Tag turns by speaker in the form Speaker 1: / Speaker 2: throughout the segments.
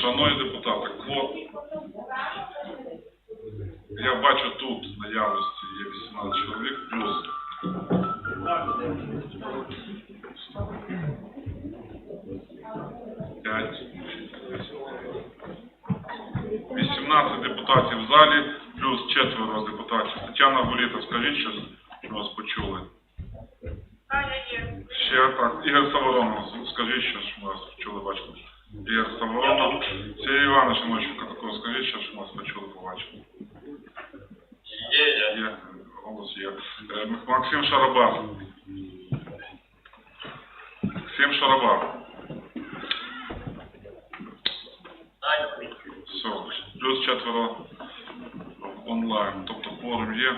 Speaker 1: Шановні депутати, квот. Я бачу тут наявності є 18 чоловік плюс. П'ять. 18 депутатів в залі, плюс четверо депутатів. Тетяна Голіта, скажіть що вас почули. Ще так, Ігор Саворонов, скажіть щось, що ми вас почули, бачили. Ігор Саворонов. Сергій Іванович Ноченко, такого скажіть щось, що ми вас почули, побачили.
Speaker 2: Є, є.
Speaker 1: Є, голос є. Е, Максим Шарабар. Максим Шарабар. Все, плюс четверо онлайн, тобто форум є.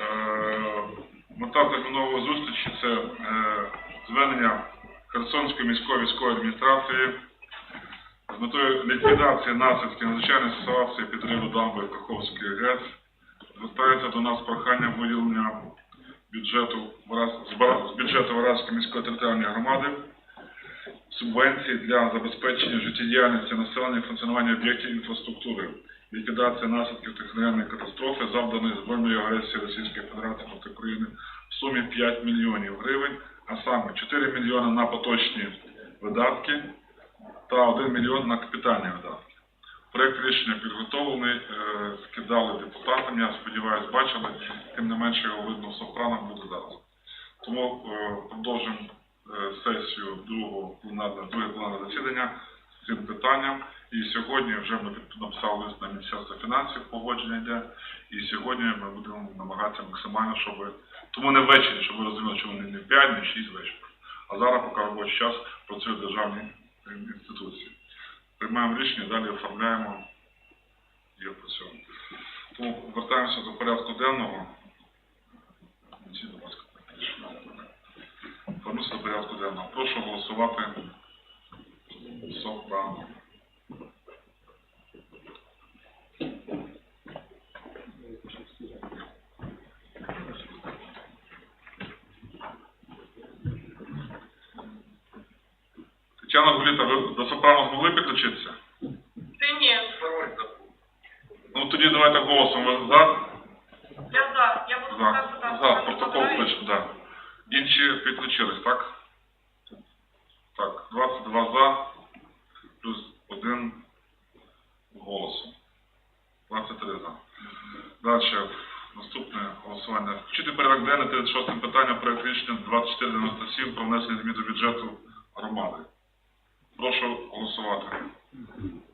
Speaker 1: Е, Мета термінової зустрічі це е, звернення Херсонської міської військової адміністрації з метою ліквідації наслідків надзвичайної ситуації підриву дамби Каховської ГЕС. Звертається до нас з проханням виділення бюджету з бюджету Варазької міської територіальної громади субвенції для забезпечення життєдіяльності населення і функціонування об'єктів інфраструктури, ліквідація наслідків техногенної катастрофи, завданої збройною агресією Російської Федерації проти України в сумі 5 мільйонів гривень, а саме 4 мільйони на поточні видатки та 1 мільйон на капітальні видатки. Проект рішення підготовлений, е, скидали депутатам, я сподіваюся, бачили, тим не менше його видно в сопранах буде зараз. Тому е, продовжимо е, сесію другого пленарного, засідання цим питанням. І сьогодні вже ми написали лист на Міністерство фінансів, погодження йде. І сьогодні ми будемо намагатися максимально, щоб тому не ввечері, щоб ви розуміли, вони не в 5, не 6 вечора. А зараз, поки робочий час, працюють державні інституції. Приймаємо рішення, далі оформляємо і опрацьовуємо. Тому вертаємося до порядку денного. Повернуся до порядку денного. Прошу голосувати. Сопрано. Тетяна Гуліта, ви до Сопрано змогли підключитися?
Speaker 3: Ти ні.
Speaker 1: Ну тоді давайте голосом. Ви за?
Speaker 3: Я за. Я буду
Speaker 1: За.
Speaker 3: просто там.
Speaker 1: За. Протокол пише, да. Інші підключились, так? Так, 22 за, 1 голосом. 23 за. Далі, наступне голосування. Включити порядок денний 36 питання проект рішення 2497 про внесення змін до бюджету громади. Прошу голосувати.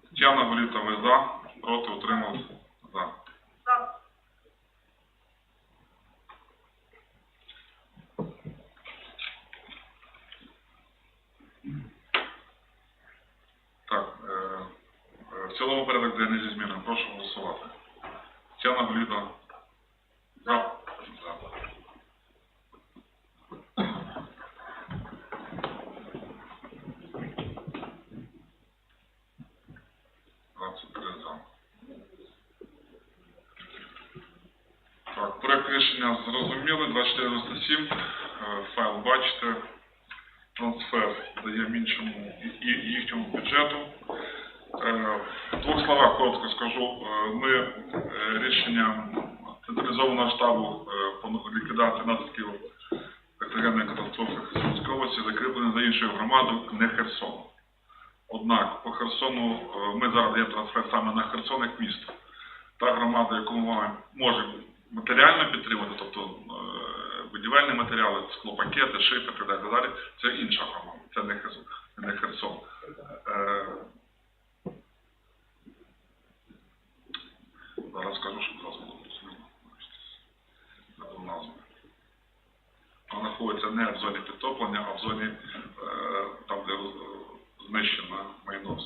Speaker 1: Тетяна Голіта, ви за, проти, утримались, за.
Speaker 3: За.
Speaker 1: Так, е, е, в цілому порядок денний зі змінами. Прошу голосувати. Тетяна Голіта. За. За. Так, проект рішення зрозуміли. 2497. Е, Файл бачите. Трансфер даємо іншому їхньому бюджету. Е, В двох словах коротко скажу. Е, Ми е, рішенням централізованого штабу по ліквідації наслідків техногенної катастрофи Херсонської області закріплені за іншою громадою, не Херсон. Однак по Херсону ми зараз даємо трансфер саме на Херсон як місто. Та громада, яку ми можемо матеріально підтримати, тобто будівельні матеріали, склопакети, шифи так далі, це інша громада, це не Херсон. Не Херсон. Е, Зараз скажу, щоб зразу було. Забув назву. Вона знаходиться не в зоні підтоплення, а в зоні е, там, де знищено майно.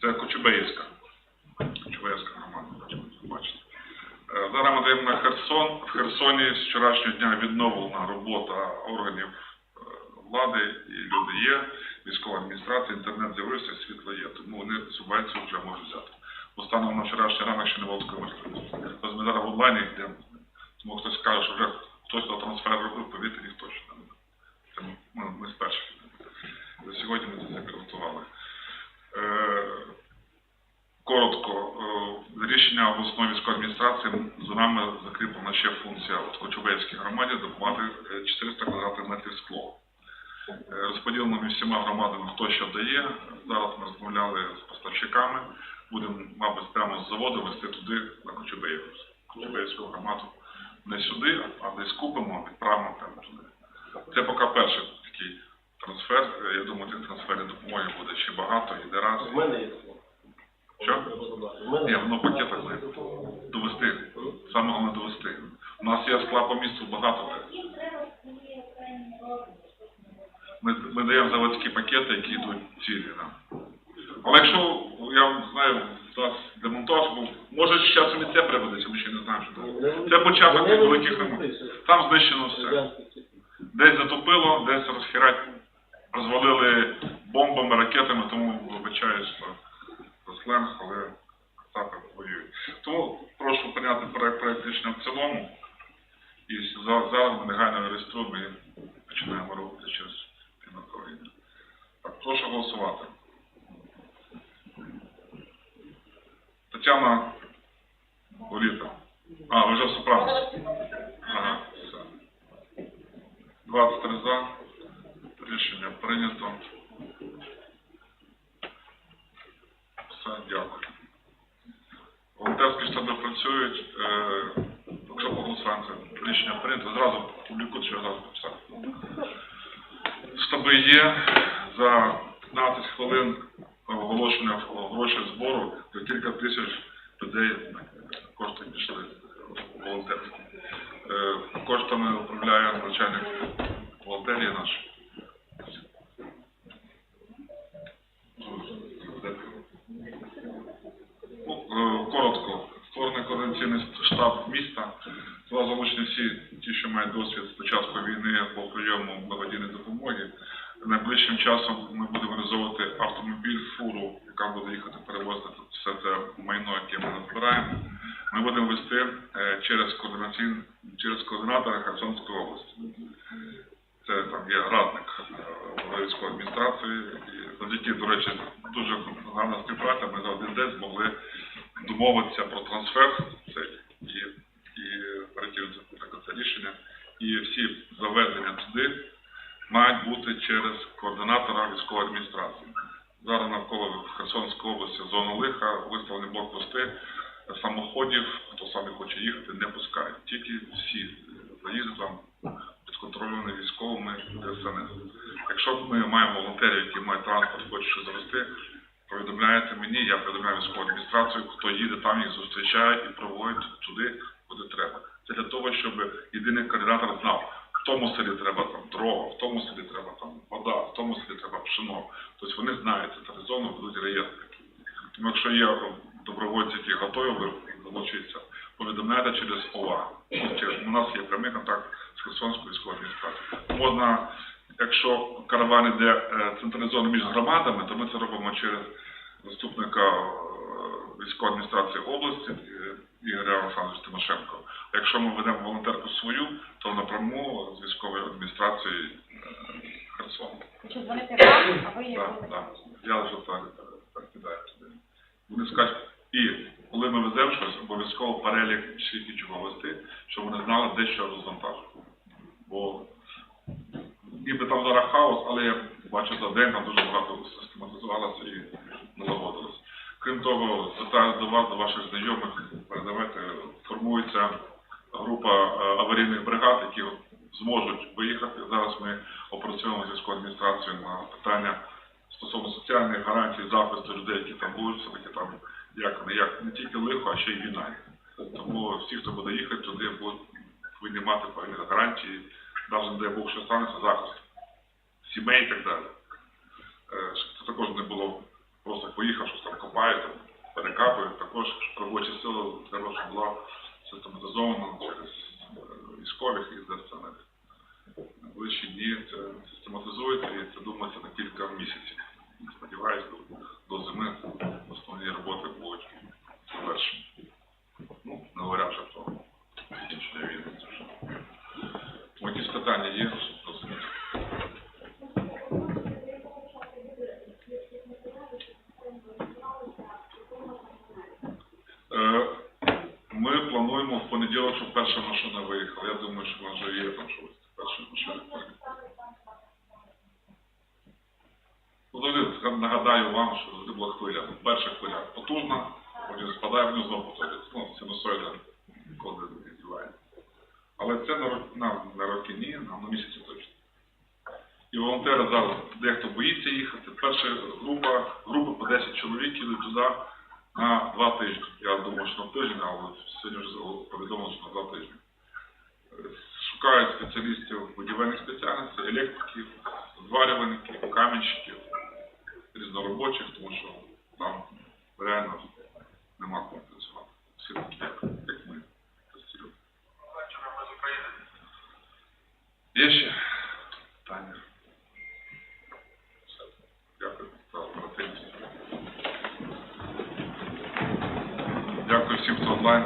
Speaker 1: Це Кочубеївська. Кочубеївська громада, бачите. Е, Зараз ми даємо на Херсон. В Херсоні з вчорашнього дня відновлена робота органів е, влади і люди є, військова адміністрація, інтернет з'явився, світло є, тому вони субвенцію вже можуть взяти. Останом вчорашній ранок ще не було такого. Тобто ми зараз в онлайні йдемо. Тому хтось каже, що вже хтось на трансфер робив, повірте, ніхто ще не Тому ну, ми, ми спершу. Сьогодні ми це підготували. Е, коротко, е, рішення обласної військової адміністрації за нами закріплена ще функція в Кочубейській громаді допомагати 400 е, квадратних метрів скло. Розподілено всіма громадами, хто що дає. Зараз ми розмовляли з поставщиками. Будемо, мабуть, прямо з заводу вести туди на Кочубеїв, Кочубеївську громаду. Не сюди, а десь купимо, відправимо прямо туди. Це поки перший такий трансфер. Я думаю, тих трансферів допомоги буде ще багато, і не раз.
Speaker 4: У мене є слово.
Speaker 1: Що? Ні, воно пакетах має довести. Саме головне довести. У нас є скла по місту багато. Ми, ми даємо заводські пакети, які йдуть цілі нам. Але якщо я знаю, у нас демонтаж був, може з часом і це пригодиться, ми ще не знаємо, що це. Це початок великих ремонтів. Там знищено все. Десь затопило, десь розхерать, розвалили бомбами, ракетами, тому вибачаю, що сленг, але Кацапи воюють. Тому прошу прийняти проект, проект рішення в цілому. І за- зараз ми негайно реєструємо і починаємо робити через півнаправління. Так, прошу голосувати. Тетяна Голіта. А, вже все правильно. Ага, все. 23 за. Рішення прийнято. Все, дякую. Волонтерські штаби працюють. Якщо поголосуємо, це рішення прийнято. Зразу публікують, що я зразу написав. Штаби є. За 15 хвилин оголошення грошей збору до кілька тисяч людей кошти пішли волонтерські. Е, Коштами управляє начальник бухгалтерії наш. Ну, е, коротко. Створений координаційний штаб міста. Туди залучені всі ті, що мають досвід з початку війни по прийому благодійної допомоги. Найближчим часом ми будемо реалізовувати автомобіль, фуру, яка буде їхати перевозити все це майно, яке ми назбираємо. Ми будемо вести е, через координаційн через координатора Херсонської області. Це там є радник е, військової адміністрації. І завдяки, до речі, дуже гарна співпраця. Ми за один день змогли домовитися про трансфер цей і, і це рішення. І всі завезення туди мають бути через координатора військової адміністрації. Зараз навколо Херсонської області зона лиха, виставлені блокпости самоходів, хто саме хоче їхати, не пускають. Тільки всі заїзди там підконтрольовані військовими ДСНС. Якщо ми маємо волонтерів, які мають транспорт, хочуть щось завести, повідомляєте мені, я повідомляю військову адміністрацію, хто їде там, їх зустрічає і проводить туди, куди треба. Це для того, щоб єдиний координатор знав, тому селі треба там дрова, в тому селі треба там вода, в тому селі треба пшено. Тобто вони знають централізовано, ведуть реєстр. Тому якщо є добровольці, які готові залучитися, повідомляйте через ОВА. У нас є прямий контакт з Херсонською військовою адміністрацією. Можна, якщо караван йде е, централізовано між громадами, то ми це робимо через заступника е, військової адміністрації області е, Ігоря Олександровича Тимошенко. А якщо ми ведемо волонтерку свою, то напряму адміністрації е, Херсону.
Speaker 5: Чи дзвонити вам, а ви
Speaker 1: Так,
Speaker 5: як
Speaker 1: так. Я вже так перекидаю туди. Вони скажуть, і коли ми веземо щось, обов'язково перелік скільки чого вести, щоб вони знали, де що розвантажити. Бо ніби там зараз хаос, але я бачу за день там дуже багато систематизувалося і налагодилось. Крім того, звертаюся до вас, до ваших знайомих, передавайте, формується група е, аварійних бригад, які зможуть виїхати. Зараз ми опрацьовуємо з військовою адміністрацією на питання стосовно соціальних гарантій захисту людей, які там будуть, все-таки там як не як не тільки лихо, а ще й війна. Тому всі, хто буде їхати туди, повинні мати певні гарантії, навіть дай Бог, що станеться захист сімей і так далі. Е, це також не було просто поїхав, щось там копають, там, перекапують. Також робоча сила щоб була систематизована через військових і ДСНС. Найближчі дні це і це думається на кілька місяців. Сподіваюся, до, до зими основні роботи будуть завершені. Ну, не говоря вже про закінчення війни. це вже. Тому якісь питання є, щоб розуміти. Е, понеділок, щоб перша машина виїхала. Я думаю, що вже є там щось. Перша машина. Ну, завжди нагадаю вам, що завжди була хвиля. Ну, Перша хвиля потужна, потім спадає вниз знову повторюється. Ну, синусоїда ніколи не відбуває. Але це на, на, на роки ні, а на місяці точно. І волонтери зараз дехто боїться їхати. Перша група, група по 10 чоловік їдуть туди на два тижні. Я думав, що на тиждень, але сьогодні вже повідомили, що на два тижні. Шукають спеціалістів будівельних спеціальностей, електриків, зварювальників, камінщиків, різноробочих, тому що там реально нема кому працювати. Всі такі, як, як ми. Є ще